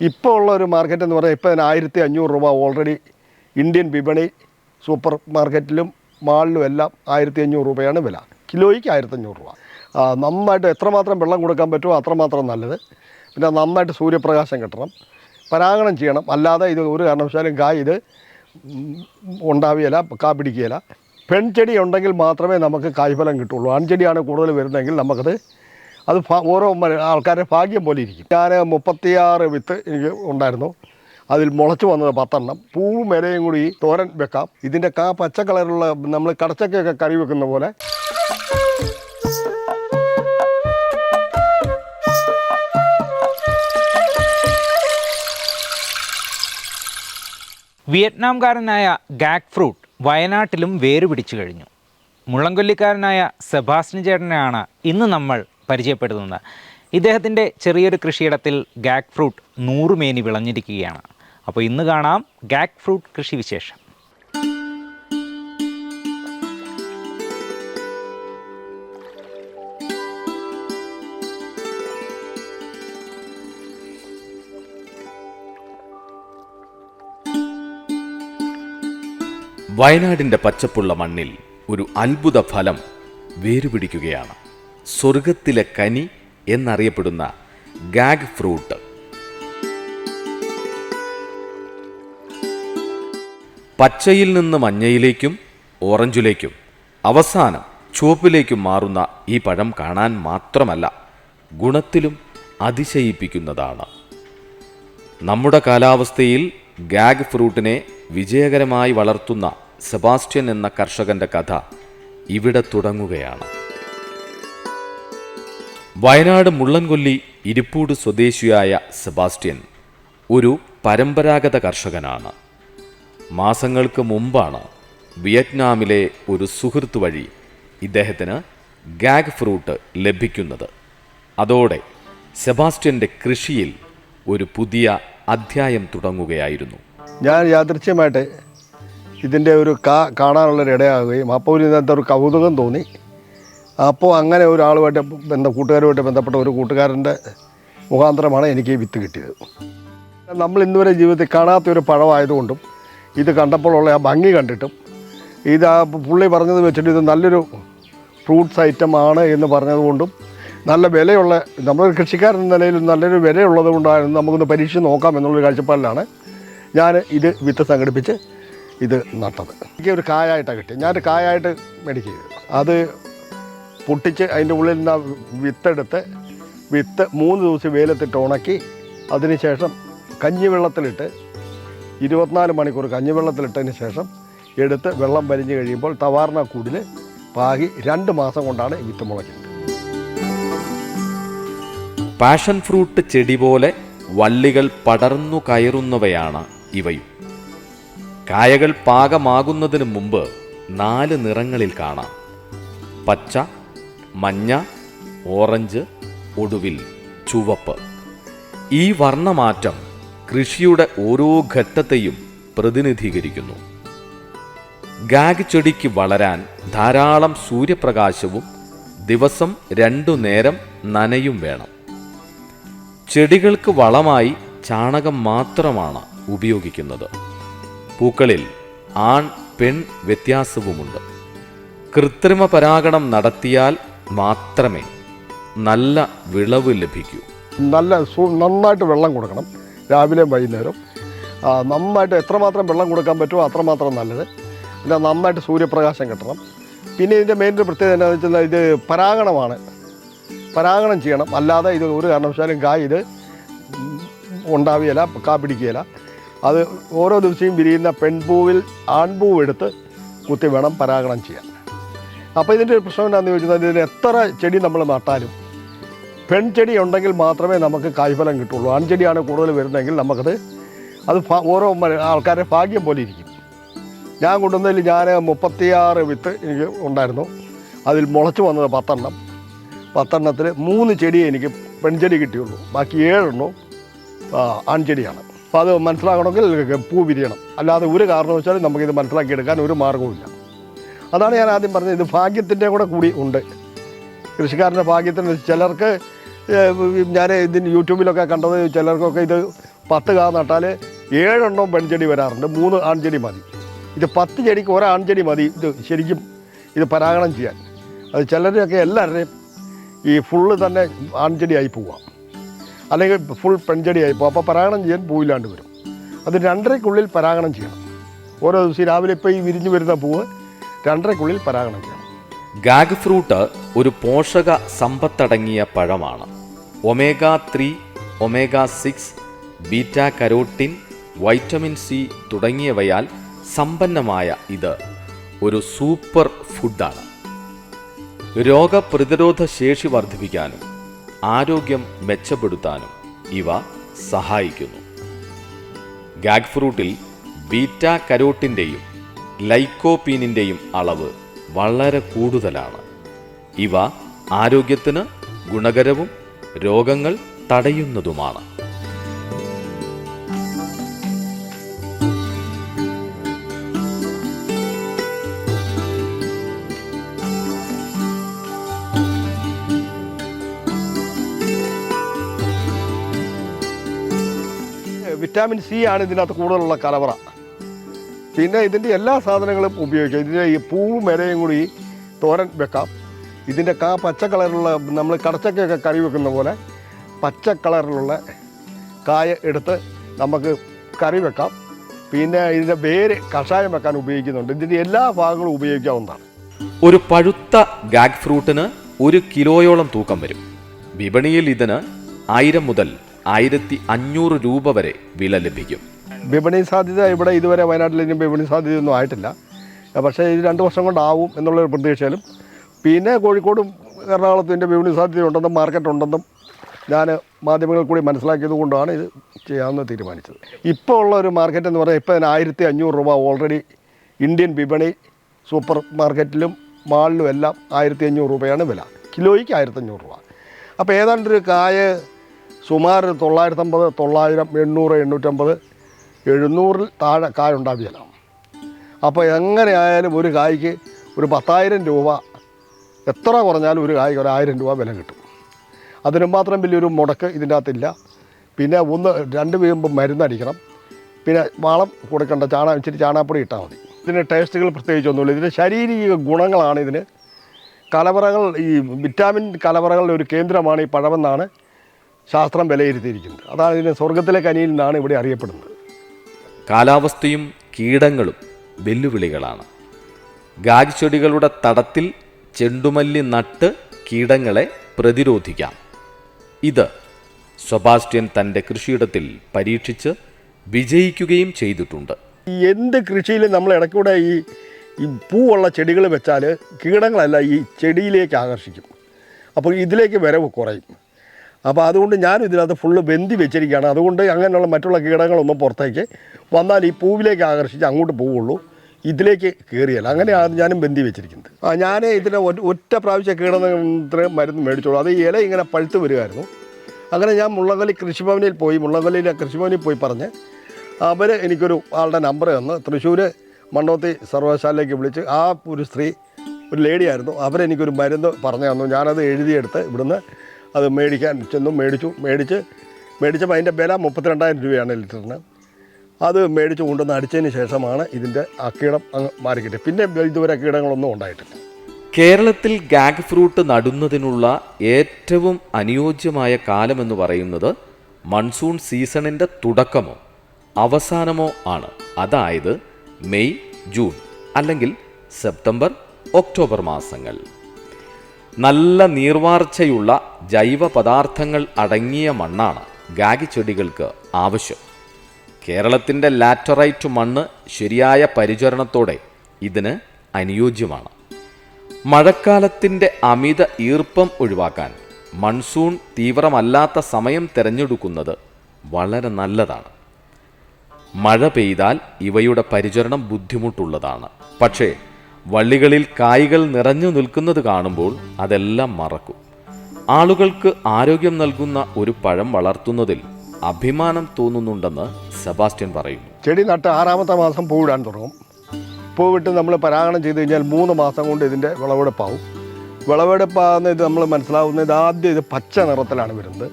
ഇപ്പോൾ ഉള്ള ഒരു മാർക്കറ്റ് എന്ന് പറഞ്ഞാൽ ഇപ്പോൾ ആയിരത്തി അഞ്ഞൂറ് രൂപ ഓൾറെഡി ഇന്ത്യൻ വിപണി സൂപ്പർ മാർക്കറ്റിലും മാളിലും എല്ലാം ആയിരത്തി അഞ്ഞൂറ് രൂപയാണ് വില. കിലോയ്ക്ക് ആയിരത്തഞ്ഞൂറ് രൂപ. നന്നായിട്ട് എത്രമാത്രം വെള്ളം കൊടുക്കാൻ പറ്റുമോ അത്രമാത്രം നല്ലത്. പിന്നെ നന്നായിട്ട് സൂര്യപ്രകാശം കിട്ടണം. പരാഗണം ചെയ്യണം. അല്ലാതെ ഇത് ഒരു കാരണവശാലും കായ് ഇത് ഉണ്ടാവുകയില്ല കാ പിടിക്കുകയില്ല പെൺചെടി ഉണ്ടെങ്കിൽ മാത്രമേ നമുക്ക് കായ്ഫലം കിട്ടുള്ളൂ. ആൺചെടിയാണ് കൂടുതൽ വരുന്നതെങ്കിൽ നമുക്കത് അത് ഓരോ ആൾക്കാരെ ഭാഗ്യം പോലെ ഇരിക്കും. ഞാൻ മുപ്പത്തിയാറ് വിത്ത് എനിക്ക് ഉണ്ടായിരുന്നു. അതിൽ മുളച്ച് വന്നത് പത്തെണ്ണം. പൂവും ഇലയും കൂടി തോരൻ വെക്കാം. ഇതിന്റെ കാ പച്ച കളറുള്ള നമ്മൾ കടച്ചക്കൊക്കെ കറി വെക്കുന്ന പോലെ. വിയറ്റ്നാംകാരനായ ഗാക് ഫ്രൂട്ട് വയനാട്ടിലും വേരുപിടിച്ചു കഴിഞ്ഞു. മുള്ളംകൊല്ലിക്കാരനായ സെബാസ്റ്റിൻ ചേട്ടനെയാണ് ഇന്ന് നമ്മൾ പരിചയപ്പെടുത്തുന്നത്. ഇദ്ദേഹത്തിന്റെ ചെറിയൊരു കൃഷിയിടത്തിൽ ഗാക്ക് ഫ്രൂട്ട് നൂറുമേനി വിളഞ്ഞിരിക്കുകയാണ്. അപ്പോൾ ഇന്ന് കാണാം ഗാക്ക് ഫ്രൂട്ട് കൃഷി വിശേഷം വയനാടിന്റെ പച്ചപ്പുള്ള മണ്ണിൽ ഒരു അത്ഭുത ഫലം വേരുപിടിക്കുകയാണ്. സ്വർഗത്തിലെ കനി എന്നറിയപ്പെടുന്ന ഗാഗ് ഫ്രൂട്ട്. പച്ചയിൽ നിന്ന് മഞ്ഞയിലേക്കും ഓറഞ്ചിലേക്കും അവസാനം ചുവപ്പിലേക്കും മാറുന്ന ഈ പഴം കാണാൻ മാത്രമല്ല ഗുണത്തിലും അതിശയിപ്പിക്കുന്നതാണ്. നമ്മുടെ കാലാവസ്ഥയിൽ ഗാഗ് ഫ്രൂട്ടിനെ വിജയകരമായി വളർത്തുന്ന സെബാസ്റ്റ്യൻ എന്ന കർഷകന്റെ കഥ ഇവിടെ തുടങ്ങുകയാണ്. വയനാട് മുള്ളൻകൊല്ലി ഇരിപ്പൂട് സ്വദേശിയായ സെബാസ്റ്റ്യൻ ഒരു പരമ്പരാഗത കർഷകനാണ്. മാസങ്ങൾക്ക് മുമ്പാണ് വിയറ്റ്നാമിലെ ഒരു സുഹൃത്ത് വഴി ഇദ്ദേഹത്തിന് ഗാഗ് ഫ്രൂട്ട് ലഭിക്കുന്നത്. അതോടെ സെബാസ്റ്റ്യന്റെ കൃഷിയിൽ ഒരു പുതിയ അധ്യായം തുടങ്ങുകയായിരുന്നു. ഞാൻ യാദൃച്ഛ്യമായിട്ട് ഇതിന്റെ ഒരു കാ കാണാനുള്ളൊരു ഇടയാകുകയും അപ്പോൾ ഒരു ഒരു കൗതുകം തോന്നി. അപ്പോൾ അങ്ങനെ ഒരാളുമായിട്ട് ബന്ധ കൂട്ടുകാരുമായിട്ട് ബന്ധപ്പെട്ട ഒരു കൂട്ടുകാരന്റെ മുഖാന്തരമാണ് എനിക്ക് വിത്ത് കിട്ടിയത്. നമ്മൾ ഇന്നുവരെ ജീവിതത്തിൽ കാണാത്ത ഒരു പഴമായതുകൊണ്ടും ഇത് കണ്ടപ്പോഴുള്ള ആ ഭംഗി കണ്ടിട്ടും ഇത് ആ പുള്ളി പറഞ്ഞത് വെച്ചിട്ട് ഇത് നല്ലൊരു ഫ്രൂട്ട്സ് ഐറ്റം ആണ് എന്ന് പറഞ്ഞതുകൊണ്ടും നല്ല വിലയുള്ള നമ്മളൊരു കൃഷിക്കാരൻ എന്ന നിലയിൽ നല്ലൊരു വിലയുള്ളത് കൊണ്ടായിരുന്നു നമുക്കൊന്ന് പരീക്ഷിച്ച് നോക്കാം എന്നുള്ളൊരു കാഴ്ചപ്പാടിലാണ് ഞാൻ ഇത് വിത്ത് സംഘടിപ്പിച്ച് ഇത് നട്ടത്. എനിക്ക് ഒരു കായായിട്ടാണ് കിട്ടിയത്. ഞാനൊരു കായായിട്ട് മേടിക്കുക അത് പൊട്ടിച്ച് അതിന്റെ ഉള്ളിൽ നിന്ന് വിത്തെടുത്ത് വിത്ത് മൂന്ന് ദിവസം വെയിലത്തിട്ട് ഉണക്കി അതിനുശേഷം കഞ്ഞിവെള്ളത്തിലിട്ട് ഇരുപത്തിനാല് മണിക്കൂർ കഞ്ഞിവെള്ളത്തിലിട്ടതിന് ശേഷം എടുത്ത് വെള്ളം വലിഞ്ഞു കഴിയുമ്പോൾ തവാർണ കൂടിൽ പാകി രണ്ട് മാസം കൊണ്ടാണ് വിത്ത് മുളയ്ക്കുന്നത് പാഷൻ ഫ്രൂട്ട് ചെടി പോലെ വള്ളികൾ പടർന്നു കയറുന്നവയാണ് ഇവയും. കായകൾ പാകമാകുന്നതിന് മുമ്പ് നാല് നിറങ്ങളിൽ കാണാം. പച്ച മഞ്ഞ ഓറഞ്ച് ഒടുവിൽ ചുവപ്പ്. ഈ വർണമാറ്റം കൃഷിയുടെ ഓരോ ഘട്ടത്തെയും പ്രതിനിധീകരിക്കുന്നു. ഗാഗ് ചെടിക്ക് വളരാൻ ധാരാളം സൂര്യപ്രകാശവും ദിവസം രണ്ടു നേരം നനയും വേണം. ചെടികൾക്ക് വളമായി ചാണകം മാത്രമാണ് ഉപയോഗിക്കുന്നത്. പൂക്കളിൽ ആൺ പെൺ വ്യത്യാസവുമുണ്ട്. കൃത്രിമ പരാഗണം നടത്തിയാൽ മാത്രമേ നല്ല വിളവ് ലഭിക്കൂ. നല്ല നന്നായിട്ട് വെള്ളം കൊടുക്കണം രാവിലെയും വൈകുന്നേരം നന്നായിട്ട് എത്രമാത്രം വെള്ളം കൊടുക്കാൻ പറ്റുമോ അത്രമാത്രം നല്ലത്. പിന്നെ നന്നായിട്ട് സൂര്യപ്രകാശം കിട്ടണം. പിന്നെ ഇതിന്റെ മെയിൻ പ്രത്യേകത എന്താണെന്ന് വെച്ചാൽ ഇത് പരാഗണമാണ്. പരാഗണം ചെയ്യണം. അല്ലാതെ ഇത് ഒരു കാരണവശാലും കായ് ഇത് ഉണ്ടാവുകയില്ല കാ പിടിക്കുകയില്ല അത് ഓരോ ദിവസവും വിരിയുന്ന പെൺപൂവിൽ ആൺപൂവ് എടുത്ത് കുത്തി വേണം പരാഗണം ചെയ്യാൻ. അപ്പോൾ ഇതിന്റെ ഒരു പ്രശ്നം എന്താണെന്ന് ചോദിച്ചാൽ ഇതിന് എത്ര ചെടി നമ്മൾ നട്ടാലും പെൺചെടി ഉണ്ടെങ്കിൽ മാത്രമേ നമുക്ക് കായ്ഫലം കിട്ടുള്ളൂ. ആൺചെടിയാണ് കൂടുതൽ വരുന്നതെങ്കിൽ നമുക്കത് അത് ഓരോ ആൾക്കാരെ ഭാഗ്യം പോലെ ഇരിക്കും. ഞാൻ കൊണ്ടുവന്നതിൽ ഞാൻ മുപ്പത്തിയാറ് വിത്ത് എനിക്ക് ഉണ്ടായിരുന്നു. അതിൽ മുളച്ചു വന്നത് പത്തെണ്ണം. പത്തെണ്ണത്തിൽ മൂന്ന് ചെടി എനിക്ക് പെൺചെടി കിട്ടിയുള്ളൂ. ബാക്കി ഏഴെണ്ണവും ആൺചെടിയാണ് അപ്പോൾ അത് മനസ്സിലാക്കണമെങ്കിൽ പൂ വിരിയണം. അല്ലാതെ ഒരു കാരണവശാലും നമുക്കിത് മനസ്സിലാക്കിയെടുക്കാൻ ഒരു മാർഗവുമില്ല. അതാണ് ഞാൻ ആദ്യം പറഞ്ഞത്. ഇത് ഭാഗ്യത്തിന്റെ കൂടെ കൂടി ഉണ്ട്. കൃഷിക്കാരന്റെ ഭാഗ്യത്തിന് ചിലർക്ക് ഞാൻ ഇതിന് യൂട്യൂബിലൊക്കെ കണ്ടത് ചിലർക്കൊക്കെ ഇത് പത്ത് കാ നട്ടാൽ ഏഴെണ്ണം പെൺചെടി വരാറുണ്ട്. മൂന്ന് ആൺചെടി മതി. ഇത് പത്ത് ചെടിക്ക് ഒരാൺചെടി മതി. ഇത് ശരിക്കും ഇത് പരാഗണം ചെയ്യാൻ. അത് ചിലരെയൊക്കെ എല്ലാവരുടെയും ഈ ഫുള്ള് തന്നെ ആൺചെടിയായി പോവാം. അല്ലെങ്കിൽ ഫുൾ പെൺചെടിയായി പോകും അപ്പോൾ പരാഗണം ചെയ്യാൻ പൂവില്ലാണ്ട് വരും. അത് രണ്ടരയ്ക്കുള്ളിൽ പരാഗണം ചെയ്യണം. ഓരോ ദിവസം രാവിലെ ഇപ്പോൾ ഈ വിരിഞ്ഞു വരുന്ന പൂവ് രണ്ടരയ്ക്കുള്ളിൽ പരാഗണം ചെയ്യണം ഗാഗ് ഫ്രൂട്ട് ഒരു പോഷക സമ്പത്തടങ്ങിയ പഴമാണ്. Omega three omega six beta carotene vitamin C തുടങ്ങിയവയാൽ സമ്പന്നമായ ഇത് ഒരു സൂപ്പർ ഫുഡാണ്. രോഗപ്രതിരോധ ശേഷി വർദ്ധിപ്പിക്കാനും ആരോഗ്യം മെച്ചപ്പെടുത്താനും ഇവ സഹായിക്കുന്നു. ഗാഗ് ഫ്രൂട്ടിൽ ബീറ്റ കരോട്ടിന്റെയും ലൈക്കോപീനിന്റെയും അളവ് വളരെ കൂടുതലാണ്. ഇവ ആരോഗ്യത്തിന് ഗുണകരവും രോഗങ്ങൾ തടയുന്നതുമാണ്. വിറ്റാമിൻ സി ആണ് ഇതിനകത്ത് കൂടുതലുള്ള കലവറ. പിന്നെ ഇതിന്റെ എല്ലാ സാധനങ്ങളും ഉപയോഗിക്കാം. ഇതിന്റെ ഈ പൂവും ഇലയും കൂടി തോരൻ വെക്കാം. ഇതിന്റെ കാ പച്ച കളറിലുള്ള നമ്മൾ കടച്ചക്കയൊക്കെ കറി വെക്കുന്ന പോലെ പച്ച കളറിലുള്ള കായ എടുത്ത് നമുക്ക് കറി വെക്കാം. പിന്നെ ഇതിന്റെ വേര് കഷായം വെക്കാൻ ഉപയോഗിക്കുന്നുണ്ട്. ഇതിന്റെ എല്ലാ ഭാഗങ്ങളും ഉപയോഗിക്കാവുന്നതാണ്. ഒരു പഴുത്ത ഗാഗ് ഫ്രൂട്ടിന് ഒരു കിലോയോളം തൂക്കം വരും. വിപണിയിൽ ഇതിന് ആയിരം മുതൽ ആയിരത്തി അഞ്ഞൂറ് രൂപ വരെ വില ലഭിക്കും. വിപണി സാധ്യത ഇവിടെ ഇതുവരെ വയനാട്ടിൽ ഇനി വിപണി സാധ്യതയൊന്നും ആയിട്ടില്ല. പക്ഷേ ഇത് രണ്ട് വർഷം കൊണ്ടാവും എന്നുള്ളൊരു പ്രതീക്ഷയിലും. പിന്നെ കോഴിക്കോടും എറണാകുളത്തും ഇതിന്റെ വിപണി സാധ്യതയുണ്ടെന്നും മാർക്കറ്റ് ഉണ്ടെന്നും ഞാൻ മാധ്യമങ്ങളിൽ കൂടി മനസ്സിലാക്കിയത് കൊണ്ടാണ് ഇത് ചെയ്യാമെന്ന് തീരുമാനിച്ചത്. ഇപ്പോൾ ഉള്ള ഒരു മാർക്കറ്റ് എന്ന് പറഞ്ഞാൽ ഇപ്പോൾ ആയിരത്തി അഞ്ഞൂറ് രൂപ ഓൾറെഡി ഇന്ത്യൻ വിപണി സൂപ്പർ മാർക്കറ്റിലും മാളിലും എല്ലാം ആയിരത്തി അഞ്ഞൂറ് രൂപയാണ് വില. കിലോയ്ക്ക് ആയിരത്തഞ്ഞൂറ് രൂപ. അപ്പോൾ ഏതാണ്ടൊരു കായ സുമാർ തൊള്ളായിരത്തമ്പത് തൊള്ളായിരം എണ്ണൂറ് എണ്ണൂറ്റമ്പത് എഴുന്നൂറിൽ താഴെ കായ ഉണ്ടാവില്ല അപ്പോൾ എങ്ങനെയായാലും ഒരു കായ്ക്ക് ഒരു പത്തായിരം രൂപ എത്ര കുറഞ്ഞാലും ഒരു കായ്ക്ക് ഒരു ആയിരം രൂപ വില കിട്ടും. അതിനും മാത്രം വലിയൊരു മുടക്ക് ഇതിന്റെ അകത്തില്ല പിന്നെ ഒന്ന് രണ്ട് വീമ്പ് മരുന്നടിക്കണം. പിന്നെ വളം കൊടുക്കേണ്ട ചാണ ഇച്ചിരി ചാണകപ്പൊടി ഇട്ടാൽ മതി. ഇതിന്റെ ടേസ്റ്റുകൾ പ്രത്യേകിച്ചൊന്നുമില്ല ഇതിന്റെ ശാരീരിക ഗുണങ്ങളാണ് ഇതിന്. കലവറകൾ ഈ വിറ്റാമിൻ കലവറകളുടെ ഒരു കേന്ദ്രമാണ് ഈ പഴമെന്നാണ് ശാസ്ത്രം വിലയിരുത്തിയിരിക്കുന്നത്. അതാണ് ഇതിന് സ്വർഗത്തിലെ കനിയിൽ നിന്നാണ് ഇവിടെ അറിയപ്പെടുന്നത്. കാലാവസ്ഥയും കീടങ്ങളും വെല്ലുവിളികളാണ്. ഗാജ് ചെടികളുടെ തടത്തിൽ ചെണ്ടുമല്ലി നട്ട് കീടങ്ങളെ പ്രതിരോധിക്കാം. ഇത് സെബാസ്റ്റ്യൻ തന്റെ കൃഷിയിടത്തിൽ പരീക്ഷിച്ച് വിജയിക്കുകയും ചെയ്തിട്ടുണ്ട്. ഈ എന്ത് കൃഷിയിലും നമ്മൾ ഇടയ്ക്കൂടെ ഈ ഈ പൂവുള്ള ചെടികൾ വെച്ചാൽ കീടങ്ങളല്ല ഈ ചെടിയിലേക്ക് ആകർഷിക്കും. അപ്പോൾ ഇതിലേക്ക് വരവ് കുറയും. അപ്പോൾ അതുകൊണ്ട് ഞാൻ ഇതിനകത്ത് ഫുള്ള് വെന്തി വെച്ചിരിക്കുകയാണ്. അതുകൊണ്ട് അങ്ങനെയുള്ള മറ്റുള്ള കീടങ്ങളൊന്നും പുറത്തേക്ക് വന്നാൽ ഈ പൂവിലേക്ക് ആകർഷിച്ച് അങ്ങോട്ട് പോവുള്ളൂ. ഇതിലേക്ക് കയറിയല്ല അങ്ങനെയാണ് ഞാനും ബന്ധി വെച്ചിരിക്കുന്നത്. ആ ഞാൻ ഇതിന് ഒറ്റ- പ്രാവശ്യം കീടനത്തിന് മരുന്ന് മേടിച്ചോളൂ. അത് ഇല ഇങ്ങനെ പഴുത്ത് വരുമായിരുന്നു അങ്ങനെ ഞാൻ മുള്ളങ്കലി കൃഷിഭവനിൽ പോയി മുള്ളങ്കലിയിലെ കൃഷിഭവനിൽ പോയി പറഞ്ഞ് അവർ എനിക്കൊരു ആളുടെ നമ്പർ തന്ന് തൃശ്ശൂർ മണ്ണോത്തി സർവകലാശാലയിലേക്ക് വിളിച്ച് ആ ഒരു സ്ത്രീ ഒരു ലേഡിയായിരുന്നു അവരെനിക്കൊരു മരുന്ന് പറഞ്ഞു തന്നു. ഞാനത് എഴുതിയെടുത്ത് ഇവിടുന്ന് അത് മേടിക്കാൻ ചെന്നു മേടിച്ചു മേടിച്ച് മേടിച്ചപ്പോൾ അതിന്റെ വില മുപ്പത്തിരണ്ടായിരം രൂപയാണ് ലിറ്ററിന്. അത് മേടിച്ച് കൊണ്ടുവന്ന് അടിച്ചതിന് ശേഷമാണ് ഇതിന്റെ ആ കീടം അങ്ങ് മാറിക്കിട്ടിയത്. പിന്നെ ഇതുവരെ കീടങ്ങളൊന്നും ഉണ്ടായിട്ടില്ല. കേരളത്തിൽ ഗാഗ് ഫ്രൂട്ട് നടുന്നതിനുള്ള ഏറ്റവും അനുയോജ്യമായ കാലമെന്ന് പറയുന്നത് മൺസൂൺ സീസണിന്റെ തുടക്കമോ അവസാനമോ ആണ്. അതായത് മെയ് ജൂൺ അല്ലെങ്കിൽ സെപ്റ്റംബർ ഒക്ടോബർ മാസങ്ങൾ. നല്ല നീർവാർച്ചയുള്ള ജൈവ പദാർത്ഥങ്ങൾ അടങ്ങിയ മണ്ണാണ് ഗാഗി ചെടികൾക്ക് ആവശ്യം. കേരളത്തിന്റെ ലാറ്ററൈറ്റ് മണ്ണ് ശരിയായ പരിചരണത്തോടെ ഇതിന് അനുയോജ്യമാണ്. മഴക്കാലത്തിന്റെ അമിത ഈർപ്പം ഒഴിവാക്കാൻ മൺസൂൺ തീവ്രമല്ലാത്ത സമയം തിരഞ്ഞെടുക്കുന്നത് വളരെ നല്ലതാണ്. മഴ പെയ്താൽ ഇവയുടെ പരിചരണം ബുദ്ധിമുട്ടുള്ളതാണ്. പക്ഷേ വള്ളികളിൽ കായ്കൾ നിറഞ്ഞു നിൽക്കുന്നത് കാണുമ്പോൾ അതെല്ലാം മറക്കും. ആളുകൾക്ക് ആരോഗ്യം നൽകുന്ന ഒരു പഴം വളർത്തുന്നതിൽ അഭിമാനം തോന്നുന്നുണ്ടെന്ന് സെബാസ്റ്റ്യൻ പറയുന്നു. ചെടി നട്ട് ആറാമത്തെ മാസം പൂവിടാൻ തുടങ്ങും. പൂവിട്ട് നമ്മൾ പരാഗണം ചെയ്ത് കഴിഞ്ഞാൽ മൂന്ന് മാസം കൊണ്ട് ഇതിന്റെ വിളവെടുപ്പാവും. വിളവെടുപ്പാകുന്ന ഇത് നമ്മൾ മനസ്സിലാവുന്ന ഇത് ആദ്യം ഇത് പച്ച നിറത്തിലാണ് വരുന്നത്.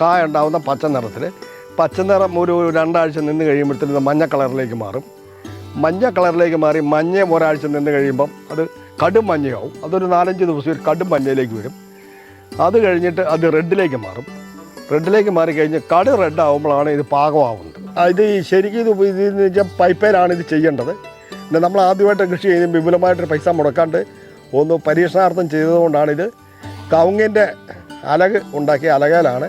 കായ ഉണ്ടാവുന്ന പച്ച നിറത്തിൽ. പച്ച നിറം ഒരു രണ്ടാഴ്ച നിന്ന് കഴിയുമ്പോഴത്തേക്കും മഞ്ഞ കളറിലേക്ക് മാറും. മഞ്ഞ കളറിലേക്ക് മാറി മഞ്ഞ ഒരാഴ്ച നിന്ന് കഴിയുമ്പം അത് കടും മഞ്ഞയാവും. അതൊരു നാലഞ്ച് ദിവസം ഒരു കടും മഞ്ഞയിലേക്ക് വരും. അത് കഴിഞ്ഞിട്ട് അത് റെഡിലേക്ക് മാറും. റെഡിലേക്ക് മാറി കഴിഞ്ഞ് കട് റെഡ് ആകുമ്പോഴാണ് ഇത് പാകമാവുന്നത്. ഇത് ശരിക്കും ഇത് ഇതെന്ന് വെച്ചാൽ പൈപ്പേലാണ് ഇത് ചെയ്യേണ്ടത്. പിന്നെ നമ്മൾ ആദ്യമായിട്ട് കൃഷി ചെയ്യുന്ന വിപുലമായിട്ടൊരു പൈസ മുടക്കാണ്ട് ഒന്ന് പരീക്ഷണാർത്ഥം ചെയ്തതുകൊണ്ടാണ് ഇത് കവുങ്ങിന്റെ അലക് ഉണ്ടാക്കിയ അലകയിലാണ്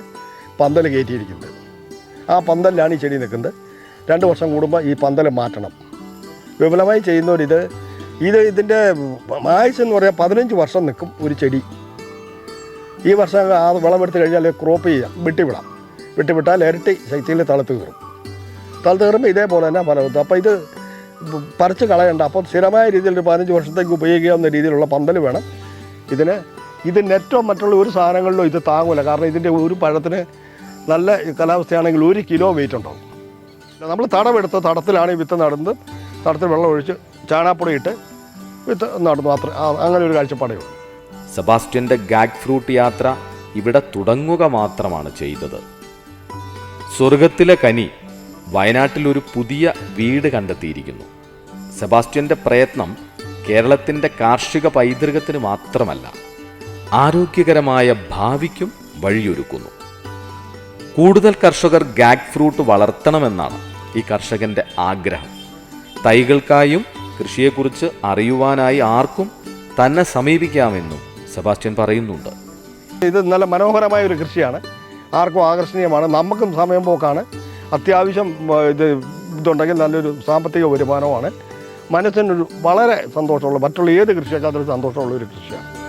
പന്തൽ കയറ്റിയിരിക്കുന്നത്. ആ പന്തലിലാണ് ഈ ചെടി നിൽക്കുന്നത്. രണ്ട് വർഷം കൂടുമ്പോൾ ഈ പന്തൽ മാറ്റണം. വിപുലമായി ചെയ്യുന്നവരിത് ഇത് ഇതിന്റെ ആയുസ് എന്ന് പറയാൻ പതിനഞ്ച് വർഷം നിൽക്കും ഒരു ചെടി. ഈ വർഷം ആ വിളവെടുത്ത് കഴിഞ്ഞാൽ ക്രോപ്പ് ചെയ്യാം വെട്ടിവിടാം. വെട്ടിവിട്ടാൽ ഇരട്ടി ശക്തിയിൽ തളത്ത് കയറും. തളത്ത് കയറുമ്പോൾ ഇതേപോലെ തന്നെ പല അപ്പോൾ ഇത് പറിച്ച് കളയണ്ട. അപ്പോൾ സ്ഥിരമായ രീതിയിൽ ഒരു പതിനഞ്ച് വർഷത്തേക്ക് ഉപയോഗിക്കാവുന്ന രീതിയിലുള്ള പന്തൽ വേണം. ഇതിന് ഇത് നെറ്റോ മറ്റുള്ള ഒരു സാധനങ്ങളിലോ ഇത് താങ്ങൂല. കാരണം ഇതിന്റെ ഒരു പഴത്തിന് നല്ല കാലാവസ്ഥയാണെങ്കിൽ ഒരു കിലോ വെയിറ്റ് ഉണ്ടാവും. നമ്മൾ തടമെടുത്ത് തടത്തിലാണ് ഈ വിത്ത് നടുന്നത്. തടത്തിൽ വെള്ളം ഒഴിച്ച് ചാണാപ്പൊടി ഇട്ട് വിത്ത് നടന്നു. അത്ര അങ്ങനെ ഒരു കാഴ്ചപ്പാടേ ഉള്ളൂ. സെബാസ്റ്റ്യന്റെ ഗാഗ് ഫ്രൂട്ട് യാത്ര ഇവിടെ തുടങ്ങുക മാത്രമാണ് ചെയ്തത്. സ്വർഗത്തിലെ കനി വയനാട്ടിൽ ഒരു പുതിയ വീട് കണ്ടെത്തിയിരിക്കുന്നു. സെബാസ്റ്റ്യന്റെ പ്രയത്നം കേരളത്തിന്റെ കാർഷിക പൈതൃകത്തിന് മാത്രമല്ല ആരോഗ്യകരമായ ഭാവിക്കും വഴിയൊരുക്കുന്നു. കൂടുതൽ കർഷകർ ഗാഗ് ഫ്രൂട്ട് വളർത്തണമെന്നാണ് ഈ കർഷകന്റെ ആഗ്രഹം. തൈകൾക്കായും കൃഷിയെക്കുറിച്ച് അറിയുവാനായി ആർക്കും തന്നെ സമീപിക്കാമെന്നും സെബാസ്റ്റ്യൻ പറയുന്നുണ്ട്. ഇത് നല്ല മനോഹരമായ ഒരു കൃഷിയാണ്. ആർക്കും ആകർഷണീയമാണ്. നമുക്കും സമയം പോക്കാണ്. അത്യാവശ്യം ഇത് ഇതുണ്ടെങ്കിൽ നല്ലൊരു സാമ്പത്തിക വരുമാനമാണ് മനസ്സിനൊരു വളരെ സന്തോഷമുള്ള മറ്റുള്ള ഏത് കൃഷിയേക്കാളും സന്തോഷമുള്ള ഒരു കൃഷിയാണ്.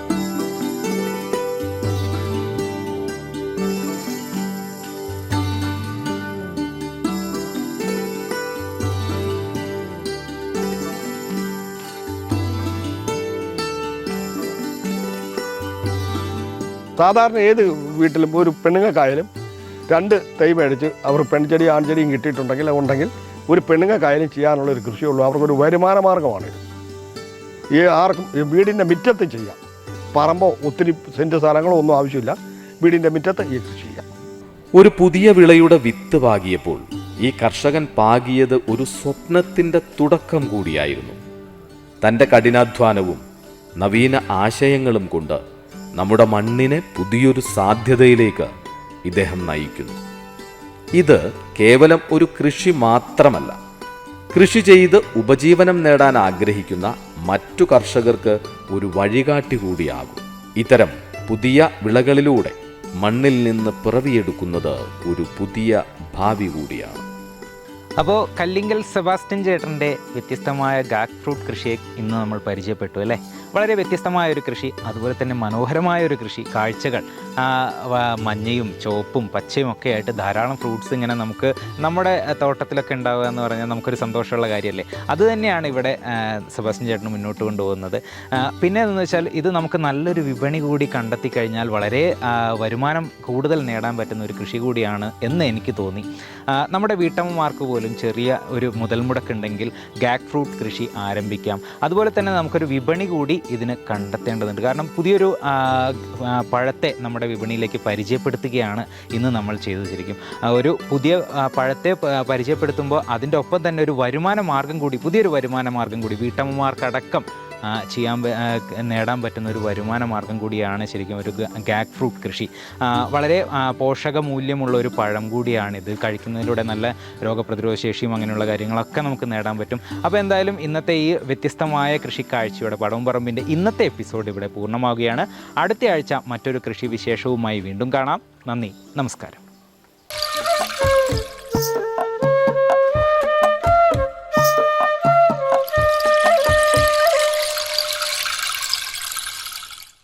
സാധാരണ ഏത് വീട്ടിലും ഒരു പെണ്ണുങ്ങൾക്കായാലും രണ്ട് തൈ മേടിച്ച് അവർ പെൺചെടി ആൺചെടിയും കിട്ടിയിട്ടുണ്ടെങ്കിൽ ഉണ്ടെങ്കിൽ ഒരു പെണ്ണുങ്ങൾക്കായാലും ചെയ്യാനുള്ള ഒരു കൃഷിയുള്ളൂ. അവർക്കൊരു വരുമാന മാർഗമാണിത് ഈ ആർക്കും വീടിന്റെ മുറ്റത്ത് ചെയ്യാം. പറമ്പോ ഒത്തിരി സെന്റ് സ്ഥലങ്ങളോ ഒന്നും ആവശ്യമില്ല. വീടിന്റെ മുറ്റത്ത് ഈ കൃഷി ചെയ്യാം. ഒരു പുതിയ വിളയുടെ വിത്ത് പാകിയപ്പോൾ ഈ കർഷകൻ പാകിയത് ഒരു സ്വപ്നത്തിന്റെ തുടക്കം കൂടിയായിരുന്നു. തന്റെ കഠിനാധ്വാനവും നവീന ആശയങ്ങളും കൊണ്ട് നമ്മുടെ മണ്ണിനെ പുതിയൊരു സാധ്യതയിലേക്ക് ഇദ്ദേഹം നയിക്കുന്നു. ഇത് കേവലം ഒരു കൃഷി മാത്രമല്ല. കൃഷി ചെയ്ത് ഉപജീവനം നേടാൻ ആഗ്രഹിക്കുന്ന മറ്റു കർഷകർക്ക് ഒരു വഴികാട്ടി കൂടിയാകും. ഇത്തരം പുതിയ വിളകളിലൂടെ മണ്ണിൽ നിന്ന് പിറവിയെടുക്കുന്നത് ഒരു പുതിയ ഭാവി കൂടിയാണ്. അപ്പോൾ കല്ലിങ്കൽ സെബാസ്റ്റ്യൻ ചേട്ടന്റെ വ്യത്യസ്തമായ ഗാക്ക് ഫ്രൂട്ട് കൃഷിയെ ഇന്ന് നമ്മൾ പരിചയപ്പെട്ടു അല്ലേ? വളരെ വ്യത്യസ്തമായ ഒരു കൃഷി അതുപോലെ തന്നെ മനോഹരമായ ഒരു കൃഷി കാഴ്ചകൾ. ആ, മഞ്ഞയും ചുവപ്പും പച്ചയും ഒക്കെ ആയിട്ട് ധാരാളം ഫ്രൂട്ട്സ് ഇങ്ങനെ നമുക്ക് നമ്മുടെ തോട്ടത്തിലൊക്കെ ഉണ്ടാവുക എന്ന് പറഞ്ഞാൽ നമുക്കൊരു സന്തോഷമുള്ള കാര്യമല്ലേ? അത് തന്നെയാണ് ഇവിടെ സെബാസ്റ്റ്യൻ ചേട്ടൻ മുന്നോട്ട് കൊണ്ടുപോകുന്നത്. പിന്നെ എന്ന് വെച്ചാൽ ഇത് നമുക്ക് നല്ലൊരു വിപണി കൂടി കണ്ടെത്തി കഴിഞ്ഞാൽ വളരെ വരുമാനം കൂടുതൽ നേടാൻ പറ്റുന്ന ഒരു കൃഷി കൂടിയാണ് എന്ന് എനിക്ക് തോന്നി. നമ്മുടെ വീട്ടമ്മമാർക്ക് പോലും ചെറിയ ഒരു മുതൽ മുടക്കുണ്ടെങ്കിൽ ഗാക്ക് ഫ്രൂട്ട് കൃഷി ആരംഭിക്കാം. അതുപോലെ തന്നെ നമുക്കൊരു വിപണി കൂടി ഇതിന് കണ്ടെത്തേണ്ടതുണ്ട്. കാരണം പുതിയൊരു പഴത്തെ നമ്മുടെ വിപണിയിലേക്ക് പരിചയപ്പെടുത്തുകയാണ് ഇന്ന് നമ്മൾ ചെയ്തു ശരിക്കും. ഒരു പുതിയ പഴത്തെ പരിചയപ്പെടുത്തുമ്പോൾ അതിന്റെ ഒപ്പം തന്നെ ഒരു വരുമാന മാർഗം കൂടി പുതിയൊരു വരുമാന മാർഗം കൂടി വീട്ടമ്മമാർക്കടക്കം ചെയ്യാൻ നേടാൻ പറ്റുന്ന ഒരു വരുമാന മാർഗം കൂടിയാണ് ശരിക്കും ഒരു ഗാക്ക് ഫ്രൂട്ട് കൃഷി. വളരെ പോഷക മൂല്യമുള്ള ഒരു പഴം കൂടിയാണിത്. കഴിക്കുന്നതിലൂടെ നല്ല രോഗപ്രതിരോധ ശേഷിയും അങ്ങനെയുള്ള കാര്യങ്ങളൊക്കെ നമുക്ക് നേടാൻ പറ്റും. അപ്പോൾ എന്തായാലും ഇന്നത്തെ ഈ വ്യത്യസ്തമായ കൃഷിക്കാഴ്ചയുടെ പടവും പറമ്പിന്റെ ഇന്നത്തെ എപ്പിസോഡ് ഇവിടെ പൂർണമാവുകയാണ്. അടുത്ത ആഴ്ച മറ്റൊരു കൃഷി വിശേഷവുമായി വീണ്ടും കാണാം. നന്ദി. നമസ്കാരം.